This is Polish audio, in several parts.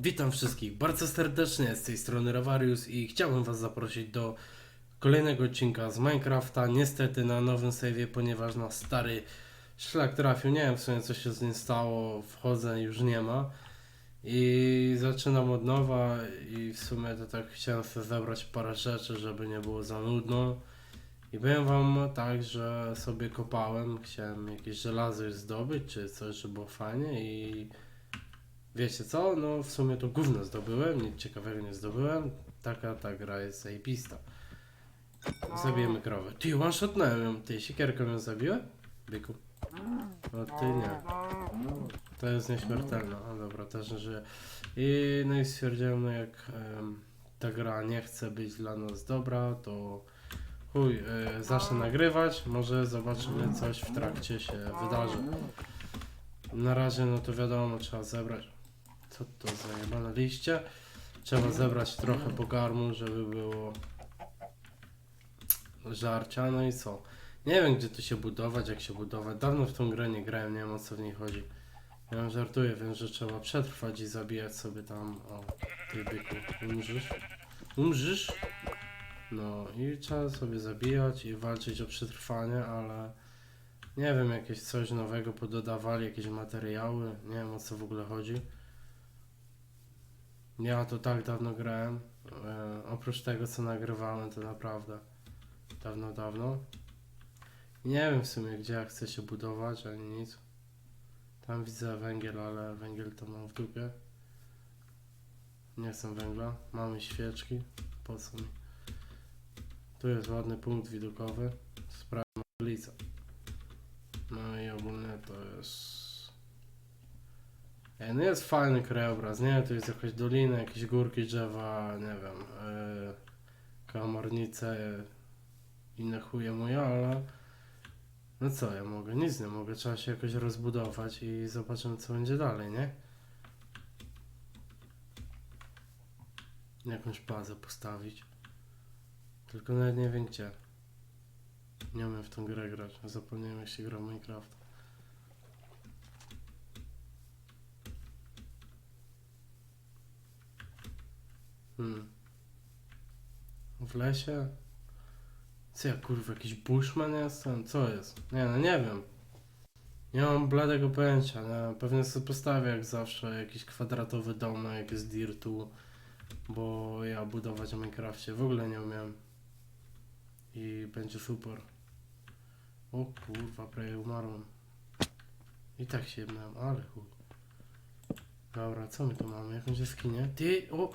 Witam wszystkich bardzo serdecznie z tej strony Ravarius i chciałbym Was zaprosić do kolejnego odcinka z Minecrafta. Niestety na nowym save'ie, ponieważ na stary szlak trafił. Nie wiem w sumie co się z nim stało, wchodzę już nie ma. I zaczynam od nowa i w sumie to tak chciałem sobie zebrać parę rzeczy, żeby nie było za nudno. I powiem wam tak, że sobie kopałem, chciałem jakieś żelazo zdobyć, czy coś, żeby było fajnie i wiecie co, no w sumie to gówno zdobyłem, nic ciekawego nie zdobyłem, taka ta gra jest zajebista. Zabijemy krowę. Ty, one-shotnąłem ją, ty, siekierką ją zabiłem? Byku. No ty nie. To jest nieśmiertelna, a dobra, też nie żyje. I no i stwierdziłem, no jak ta gra nie chce być dla nas dobra, to chuj, e, zacznę nagrywać, może zobaczymy coś w trakcie się wydarzy. Na razie no to wiadomo, trzeba zebrać. Co to za jebane liście? Trzeba zebrać trochę pokarmu, żeby było żarcia, no i co? Nie wiem gdzie tu się budować, jak się budować. Dawno w tą grę nie grałem, nie wiem o co w niej chodzi. Ja żartuję, wiem, że trzeba przetrwać i zabijać sobie tam. O, ty byku, umrzysz? Umrzysz? No i trzeba sobie zabijać i walczyć o przetrwanie, ale nie wiem, jakieś coś nowego pododawali, jakieś materiały, nie wiem o co w ogóle chodzi. Ja to tak dawno grałem. E, oprócz tego co nagrywałem, to naprawdę dawno, dawno. Nie wiem w sumie gdzie ja chcę się budować, ani nic. Tam widzę węgiel, ale węgiel to mam w dupie. Nie chcę węgla. Mamy świeczki. Po co mi? Tu jest ładny punkt widokowy. Sprawdźmy ulicę. No i ogólnie to jest... Ej, no jest fajny krajobraz, nie? Tu jest jakaś dolina, jakieś górki, drzewa, nie wiem, yy, inne chuje moje, ale no co ja mogę? Nic nie mogę, trzeba się jakoś rozbudować i zobaczymy co będzie dalej, nie? Jakąś bazę postawić. Tylko nawet nie wiem gdzie. Nie umiem w tą grę grać, zapomniałem jak się gra Minecraft. Hmm. W lesie? Co ja kurwa, jakiś bushman jestem? Co jest? Nie no, nie wiem. Nie mam bladego pojęcia, nie? Pewnie sobie postawię jak zawsze jakiś kwadratowy domek z dirtu, bo ja budować w Minecrafcie w ogóle nie umiem. I będzie super. O kurwa, prawie umarłem. I tak się jebnąłem, ale chuj. Dobra, co my tu mamy? Jakąś jaskinię? Ty, o!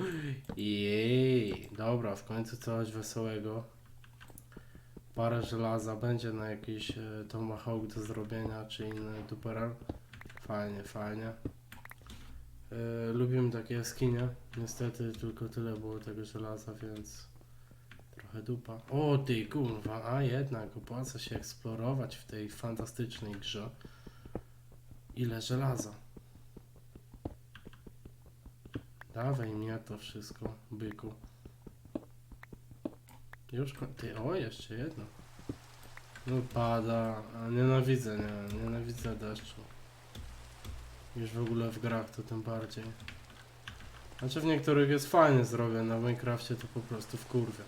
Jej! Dobra, w końcu coś wesołego. Parę żelaza będzie na jakiś e, tomahawk do zrobienia, czy inny duperal. Fajnie, fajnie. E, lubimy takie jaskinie. Niestety tylko tyle było tego żelaza, więc trochę dupa. O ty kurwa, a jednak opłaca się eksplorować w tej fantastycznej grze. Ile żelaza. Dawaj mnie to wszystko, byku. Już ty, o jeszcze jedno. No pada, a nienawidzę, nie, nienawidzę deszczu. Już w ogóle w grach to tym bardziej. Znaczy w niektórych jest fajnie zrobione, na Minecrafcie to po prostu w kurwie.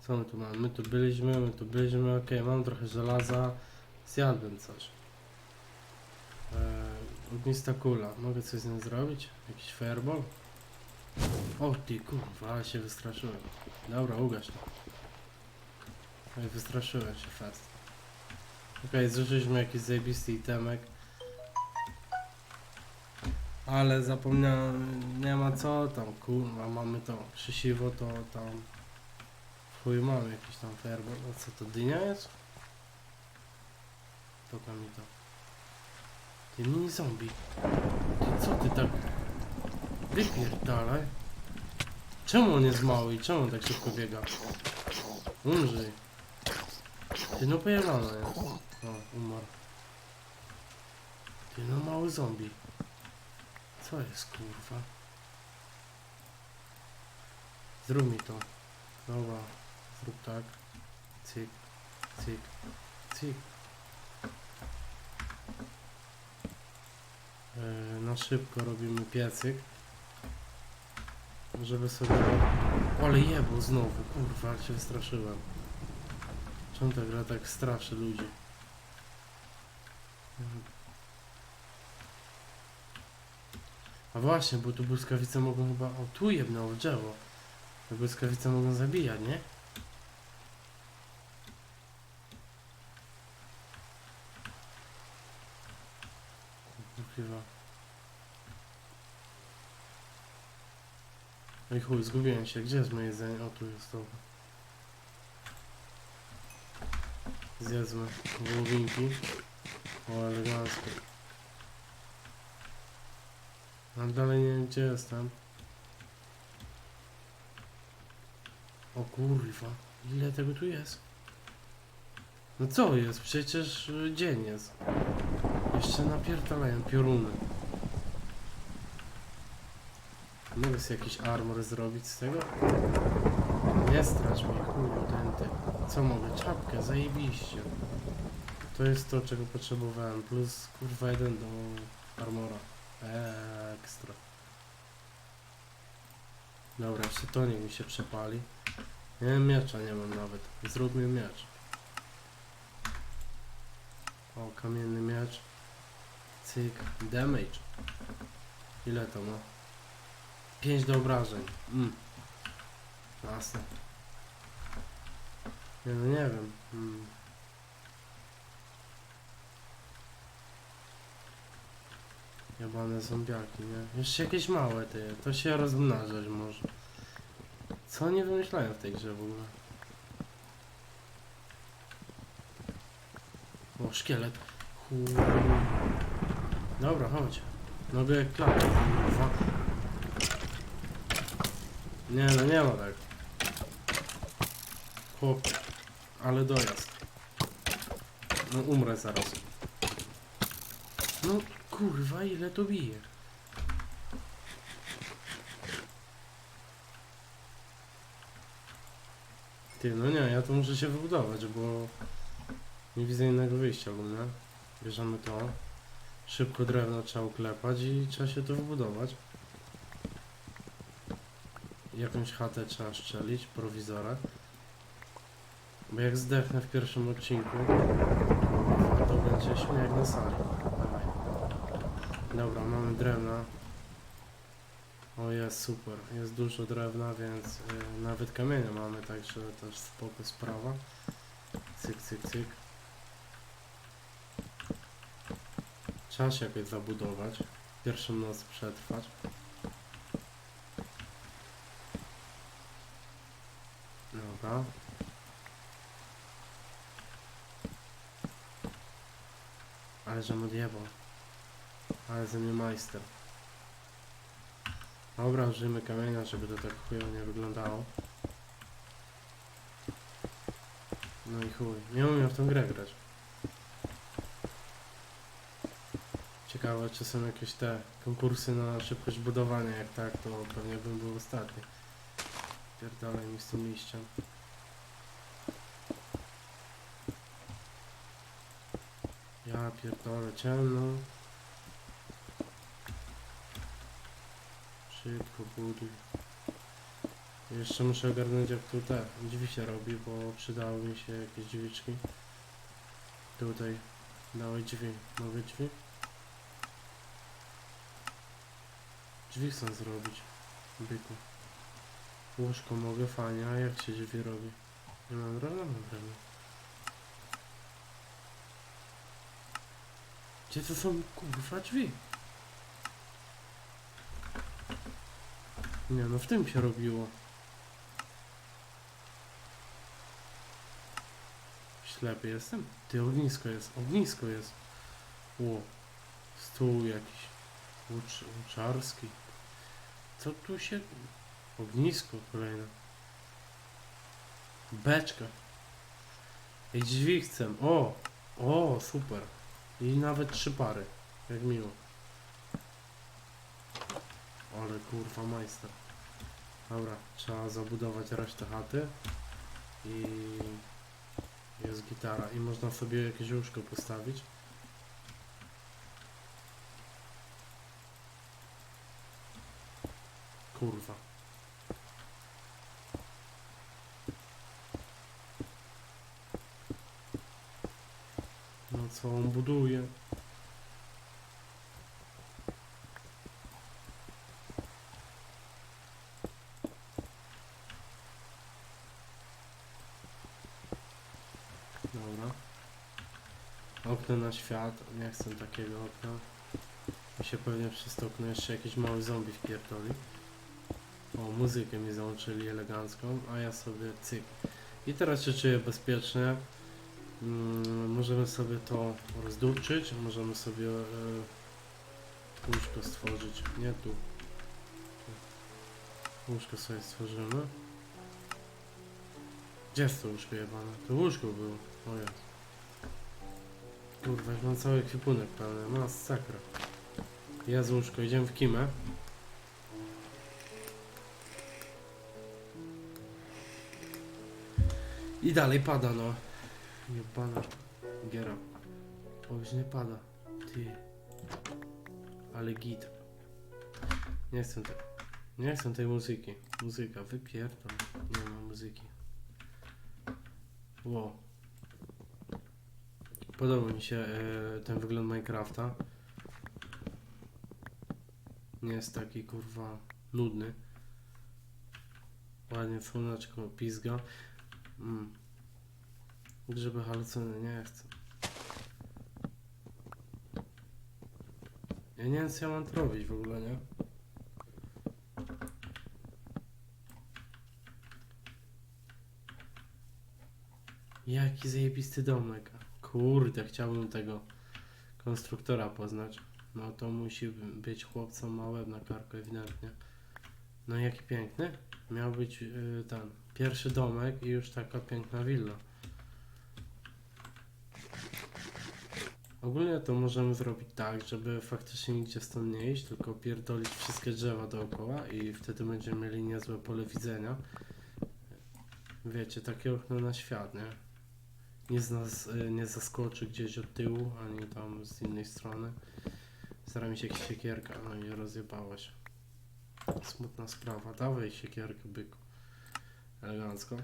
Co my tu mamy? My tu byliśmy, my tu byliśmy, okej, mam trochę żelaza. Zjadłem coś. Ognista kula. Mogę coś z nią zrobić? Jakiś fireball? O ty kurwa, się wystraszyłem. Dobra, ugaś to. Wystraszyłem się fast. Okej, zużyliśmy jakiś zajebisty itemek. Ale zapomniałem, nie ma co tam, kurwa, mamy to krzesiwo, to tam... Chuj, mamy jakiś tam fireball. A co to, dynia jest? To tam mi to. Ty mini zombie. Co ty tak... Wypierdalaj. Czemu on jest mały i czemu on tak szybko biega? Umrzyj. Ty no pojebane jest. O, umarł. Ty no mały zombie. Co jest kurwa? Zrób mi to. Dobra, zrób tak. Cyk, cyk, cyk. Na szybko robimy piecyk. Żeby sobie... Ale jebło znowu, kurwa, jak się straszyłem. Czemu ta gra tak straszy ludzi? A właśnie, bo tu błyskawice mogą chyba... O, tu jebnęło drzewo. Te błyskawice mogą zabijać, nie? Chyba. Ej chuj, zgubiłem się. Gdzie jest moje jedzenie? O, tu jest to. Zjedzmy wołowinki. O, elegancko. Ale dalej nie wiem, gdzie jestem. O kurwa, ile tego tu jest? No co jest? Przecież y, dzień jest. Jeszcze napierdalają pioruny. Mogę sobie jakiś armor zrobić z tego? Nie stracz mnie, chuju, denty. Co mogę? Czapkę, zajebiście. To jest to, czego potrzebowałem. Plus, kurwa, jeden do armora. Ekstra. Dobra, jeszcze to niech mi się przepali. Nie miecza nie mam nawet. Zróbmy miecz. O, kamienny miecz. Cyk. Damage. Ile to ma? 5 do obrażeń. Mm. Jasne. Nie no nie wiem. Mm. Jebane zombiaki, nie? Jeszcze jakieś małe ty, to się rozmnażać może. Co oni wymyślają w tej grze w ogóle? O, szkielet. Chuj. Dobra, chodź. Nogę jak klapę. Nie no, nie ma tak. Chłop. Ale dojazd. No umrę zaraz. No kurwa, ile to bije? Ty, no nie, ja to muszę się wybudować, bo nie widzę innego wyjścia ogólnie. Bierzemy to. Szybko drewno trzeba uklepać i trzeba się to wybudować. Jakąś chatę trzeba szczelić, prowizora. Bo jak zdechnę w pierwszym odcinku, to będzie śmiech na sali. Dobra, mamy drewna. O jest super, jest dużo drewna, więc y, nawet kamienia mamy, także też spoko sprawa. Cyk, cyk, cyk. Trzeba się jakoś zabudować. Pierwszą noc przetrwać. Dobra. Ale że odjebał. Ale ze mnie majster. Dobra, użyjmy kamienia, żeby to tak chujowo nie wyglądało. No i chuj. Nie umiem w tą grę grać. Ciekawe, czy są jakieś te konkursy na szybkość budowania. Jak tak, to pewnie bym był ostatni. Pierdolę mi z tym liściem. Ja pierdolę, ciemno. Szybko buduj. Jeszcze muszę ogarnąć jak tu te drzwi się robi, bo przydały mi się jakieś drzwiczki. Tutaj dałeś drzwi. Mogę drzwi? Drzwi chcę zrobić. Byku. Łóżko mogę, fajnie, a jak się drzwi robi? Nie mam drewna? Mam drewno. Gdzie to są kurwa drzwi? Nie no, w tym się robiło. Ślepy jestem? Ty, ognisko jest, ognisko jest. Ło, stół jakiś. Łucz, łuczarski. Co tu się... Ognisko kolejne. Beczka. I drzwi chcę. O! O, super. I nawet trzy pary. Jak miło. Ale kurwa majster. Dobra, trzeba zabudować resztę chaty. I jest gitara. I można sobie jakieś łóżko postawić. Kurwa. No co on buduje? Dobra. Okno na świat. Nie chcę takiego okna. Mi się pewnie przez to okno jeszcze jakiś mały zombie wpierdoli. O, muzykę mi załączyli elegancką, a ja sobie cyk. I teraz się czuję bezpiecznie. Mm, możemy sobie to rozdupczyć, możemy sobie e, łóżko stworzyć. Nie tu. Łóżko sobie stworzymy. Gdzie jest to łóżko jebane? To łóżko było. O jest. Kurwa, mam cały ekwipunek pełny. Masakra. Jest łóżko, idziemy w kimę. I dalej pada, no. Jebana giera. Nie pada. Ty. Ale git. Nie chcę tej. Nie chcę tej muzyki. Muzyka, wypierdol. Nie ma muzyki. Wow. Podoba mi się e, ten wygląd Minecrafta. Nie jest taki kurwa nudny. Ładnie słoneczko pizga. Mm. Grzyby halucyny nie chcę. Ja nie wiem co ja mam tu robić w ogóle, nie? Jaki zajebisty domek. Kurde, chciałbym tego konstruktora poznać. No to musi być chłopcem małe na karku ewidentnie. No jaki piękny. Miał być yy, ten pierwszy domek i już taka piękna willa. Ogólnie to możemy zrobić tak, żeby faktycznie nigdzie stąd nie iść, tylko pierdolić wszystkie drzewa dookoła i wtedy będziemy mieli niezłe pole widzenia. Wiecie, takie okno na świat, nie? Nic nas y, nie zaskoczy gdzieś od tyłu, ani tam z innej strony. Stara mi się siekierka, no i rozjebała się. Smutna sprawa. Dawaj siekierkę, byku. Elegancko.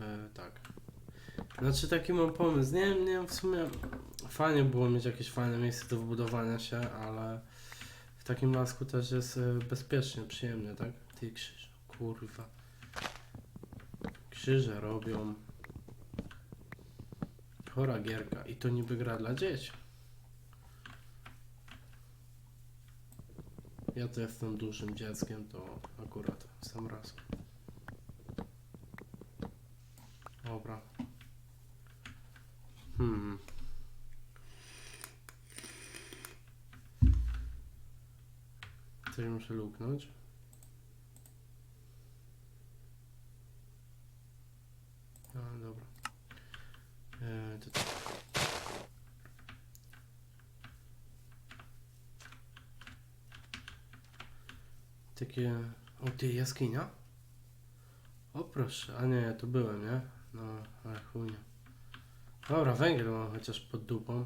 E, tak. Znaczy taki mam pomysł. Nie wiem, nie w sumie fajnie było mieć jakieś fajne miejsce do wbudowania się, ale w takim lasku też jest e, bezpiecznie, przyjemnie, tak? Ty krzyż, kurwa. Krzyże robią. Chora gierka i to niby gra dla dzieci. Ja to jestem dużym dzieckiem, to akurat sam raz. Dobra. Hmm. Coś muszę luknąć. A, dobra. E, to tak. Takie... O, ty, jaskinia? O, proszę. A nie, tu byłem, nie? No, ale chujnie. Dobra, węgiel mam chociaż pod dupą.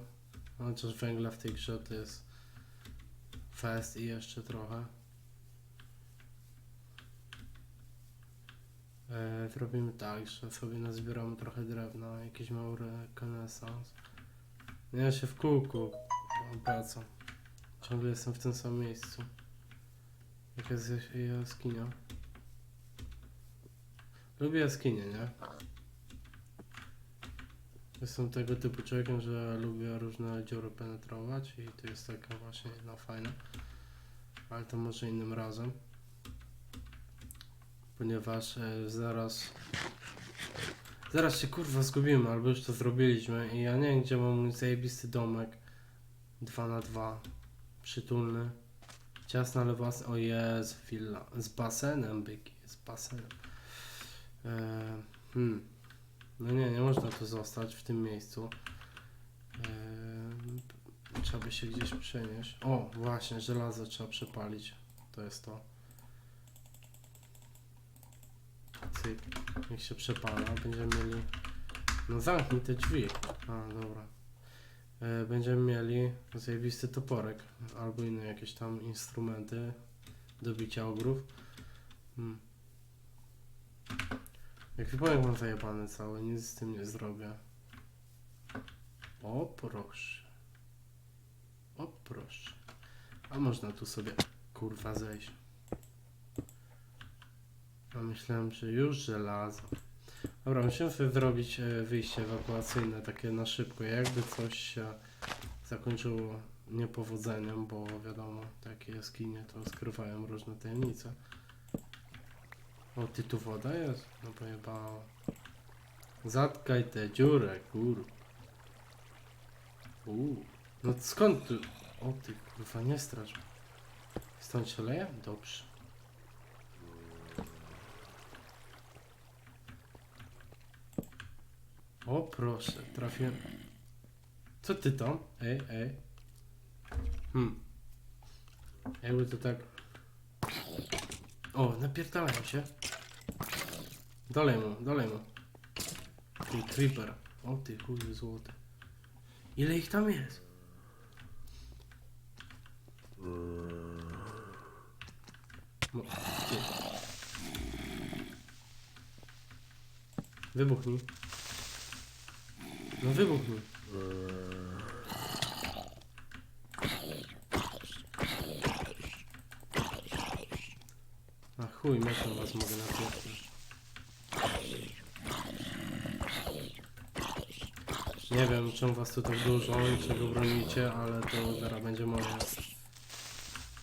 Chociaż węgla w tej grze to jest fest i jeszcze trochę. E, zrobimy tak, że sobie nazbieramy trochę drewna, jakiś mały rekonesans. Ja się w kółku obracam. Ciągle jestem w tym samym miejscu. Jaka jest jas- jaskinia? Lubię jaskinie, nie? Jestem tego typu człowiekiem, że lubię różne dziury penetrować i to jest taka właśnie jedna fajna. Ale to może innym razem. Ponieważ e, zaraz... Zaraz się kurwa zgubimy, albo już to zrobiliśmy i ja nie wiem gdzie mam mój zajebisty domek. 2 na 2 Przytulny. Ciasna, ale własna. O jest, willa. Z basenem, byki. Z basenem. E, hmm. No nie, nie można tu zostać w tym miejscu. Eee, trzeba by się gdzieś przenieść. O, właśnie, żelazo trzeba przepalić. To jest to. Cyk. Niech się przepala. Będziemy mieli... No zamknij te drzwi. A, dobra. E, będziemy mieli zajebisty toporek albo inne jakieś tam instrumenty do bicia ogrów. Hmm. Ekwipunek mam zajebany cały, nic z tym nie zrobię. O proszę. O proszę. A można tu sobie kurwa zejść. A myślałem, że już żelazo. Dobra, musimy sobie zrobić e, wyjście ewakuacyjne takie na szybko. Jakby coś się zakończyło niepowodzeniem, bo wiadomo, takie jaskinie to skrywają różne tajemnice. O, ty tu woda jest? No pojebało. Zatkaj tę dziurę, kur. Uuu. No skąd tu? O ty kurwa, nie strasz. Stąd się leje? Dobrze. O proszę, trafiłem. Co ty tam? Ej, ej. Hmm. Jakby to tak... O, napierdalają się. Dalej mu, dalej mu. Ty creeper. O ty kurde złote. Ile ich tam jest? No. Wybuchnij. No wybuchnij. A chuj, meczem was mogę napierdolić. Nie wiem, czemu was tu tak dużo i czego bronicie, ale to zaraz będzie moje.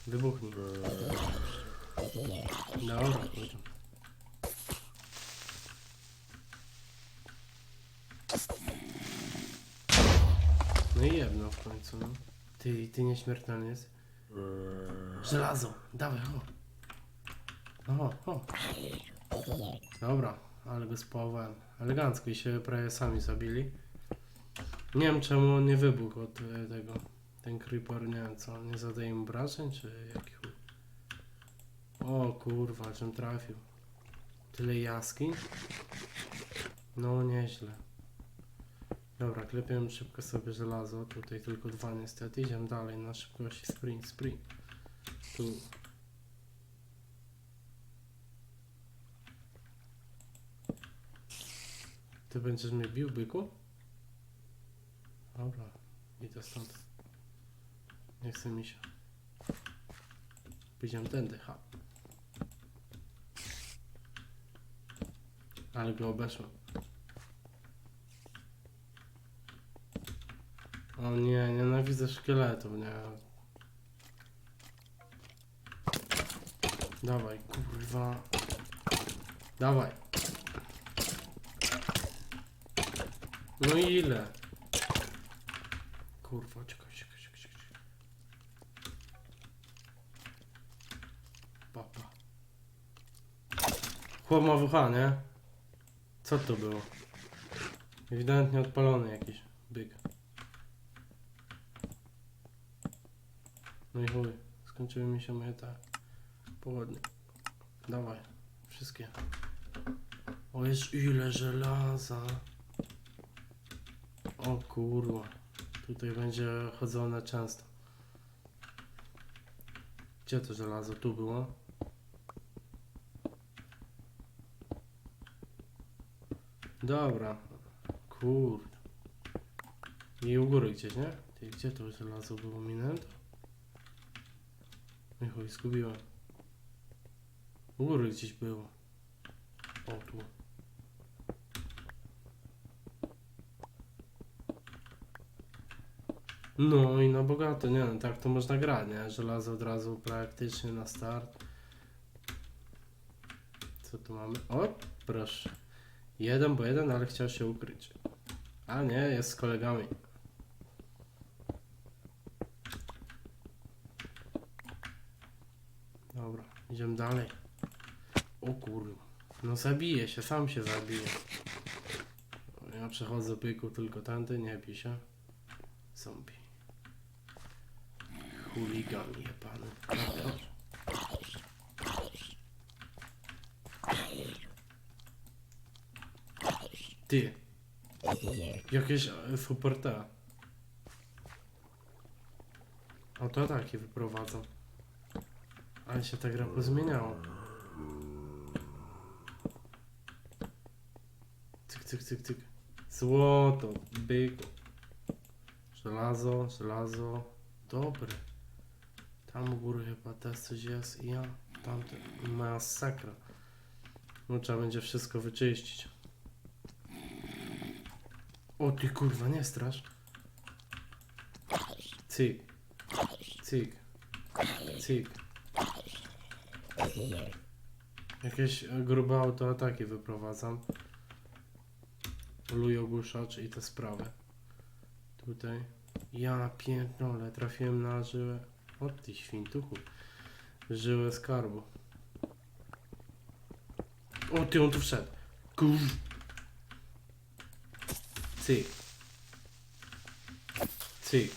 Wybuchnij. Dobra. No i jedno w końcu, no. Ty, ty nieśmiertelny jest. Żelazo, dawaj, o. No, o. Dobra, ale go spałowałem. Elegancko i się prawie sami zabili. Nie wiem czemu on nie wybuchł od e, tego. Ten creeper, nie wiem co, nie zadaje mu obrażeń, czy jaki chuj. O kurwa, czym trafił. Tyle jaskiń? No nieźle. Dobra, klepiemy szybko sobie żelazo. Tutaj tylko dwa niestety. Idziemy dalej na szybkości sprint, sprint. Tu. Ty będziesz mnie bił, byku? Dobra, idę stąd. Nie chce mi się. Pójdziemy tędy, ha. Ale go obeszłem. O nie, nienawidzę szkieletów, nie. Dawaj, kurwa. Dawaj. No i ile? Kurwa, czekaj, czekaj, czekaj, czekaj. Papa. Chłop ma WH, nie? Co to było? Ewidentnie odpalony jakiś byk. No i chuj, skończyły mi się moje te pochodnie. Dawaj, wszystkie. O, jest ile żelaza. O kurwa, tutaj będzie chodzone często. Gdzie to żelazo? Tu było? Dobra, kurde. I u góry gdzieś, nie? Gdzie to żelazo było minęte? No chuj, zgubiłem. U góry gdzieś było. O, tu. No i na bogato, nie no, tak to można grać, nie? Żelazo od razu praktycznie na start. Co tu mamy? O, proszę. Jeden bo jeden, ale chciał się ukryć. A nie, jest z kolegami. Dobra, idziemy dalej. O kurwa. No zabije się, sam się zabije. Ja przechodzę pyku tylko tamty, nie się. Zombie. Chuligan jebany. Ty. Jakieś e, super. O to ataki wyprowadzam. Ale się ta gra pozmieniała. Cyk, cyk, cyk, cyk. Złoto, byk. Żelazo, żelazo. Dobre. Tam u góry chyba też coś jest i ja. Tamte. Masakra. No trzeba będzie wszystko wyczyścić. O ty kurwa, nie strasz. Cyk. Cyk. Cyk. Jakieś e, grube autoataki wyprowadzam. Luj ogłuszacz i te sprawy. Tutaj. Ja pierdolę, trafiłem na żyłę. O ty świntuchu. Żyłę skarbu. O ty, on tu wszedł. Kur... Cyk. Cyk.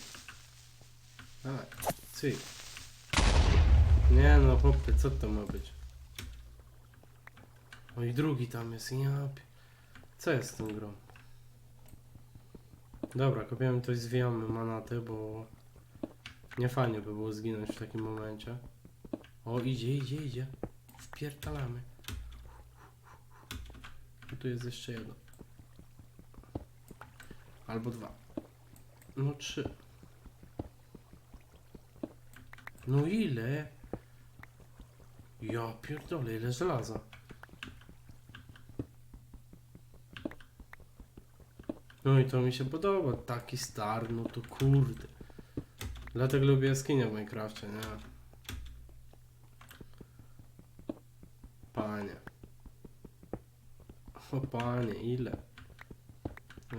Dawaj. Cyk. Nie no, chłopie, co to ma być? O i drugi tam jest, ja Co jest z tą grą? Dobra, kopiemy to i zwijamy manaty, bo nie fajnie by było zginąć w takim momencie. O, idzie, idzie, idzie. Wpierdalamy. A tu jest jeszcze jedno. Albo dwa. No trzy. No ile? Ja pierdolę, ile żelaza. No i to mi się podoba, taki star, no to kurde. Dlatego lubię jaskinie w Minecrafcie, nie? Panie. O panie, ile?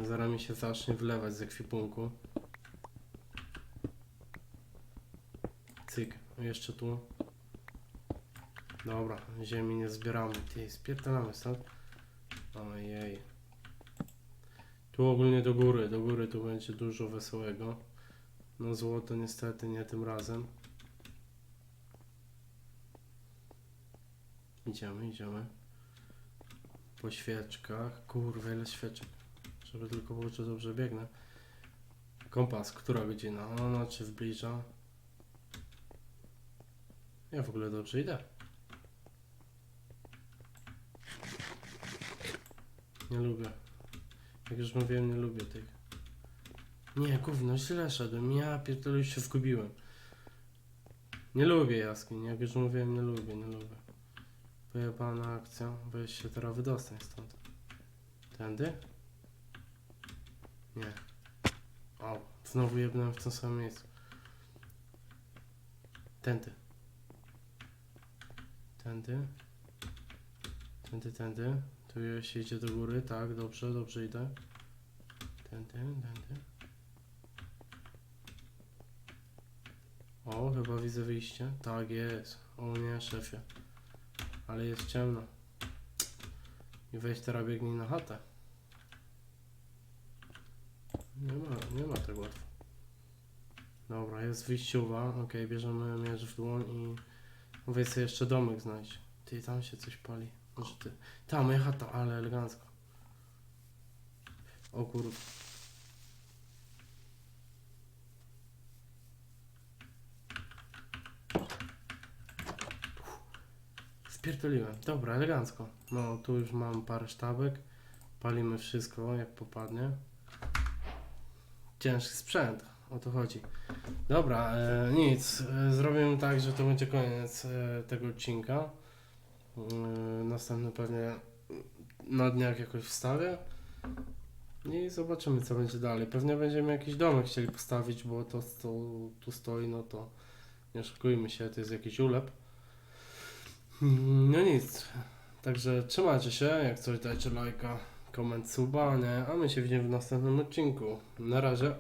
Zaraz mi się zacznie wlewać z ekwipunku. Cyk, jeszcze tu. Dobra, ziemi nie zbieramy. Ty, spierdalamy stąd. Ojej. Tu ogólnie do góry, do góry tu będzie dużo wesołego. No złoto niestety nie tym razem. Idziemy, idziemy. Po świeczkach. Kurwa, ile świeczek. Żeby tylko było, czy dobrze biegnę. Kompas, która godzina? Ona czy zbliża? Ja w ogóle dobrze idę. Nie lubię. Jak już mówiłem, nie lubię tych. Nie, gówno, źle szedłem. Ja pierdolę, już się zgubiłem. Nie lubię jaskiń, jak już mówiłem, nie lubię, nie lubię. Pojebana akcja, weź się teraz wydostań stąd. Tędy? Nie. O, znowu jebnąłem w tym samym miejscu. Tędy. Tędy. Tędy, tędy. Tu się idzie do góry, tak, dobrze, dobrze idę. Tędy, tędy. O, chyba widzę wyjście. Tak jest. O nie, szefie. Ale jest ciemno. I weź teraz biegnij na chatę. Nie ma, nie ma tak łatwo. Dobra, jest wyjściowa. Ok, bierzemy mierz w dłoń i weź sobie jeszcze domek znajdź. Ty, tam się coś pali. Może ty. Tam, moja chata, ale elegancko. O kurde. Spierdoliłem. Dobra, elegancko. No, tu już mam parę sztabek. Palimy wszystko, jak popadnie. Ciężki sprzęt, o to chodzi. Dobra, e, nic. E, zrobimy tak, że to będzie koniec e, tego odcinka. E, następny pewnie na dniach jakoś wstawię. I zobaczymy, co będzie dalej. Pewnie będziemy jakiś domek chcieli postawić, bo to, co tu stoi, no to nie oszukujmy się, to jest jakiś ulep. Mm, No nic. Także trzymajcie się, jak coś dajcie lajka, koment, suba, nie? A my się widzimy w następnym odcinku. Na razie.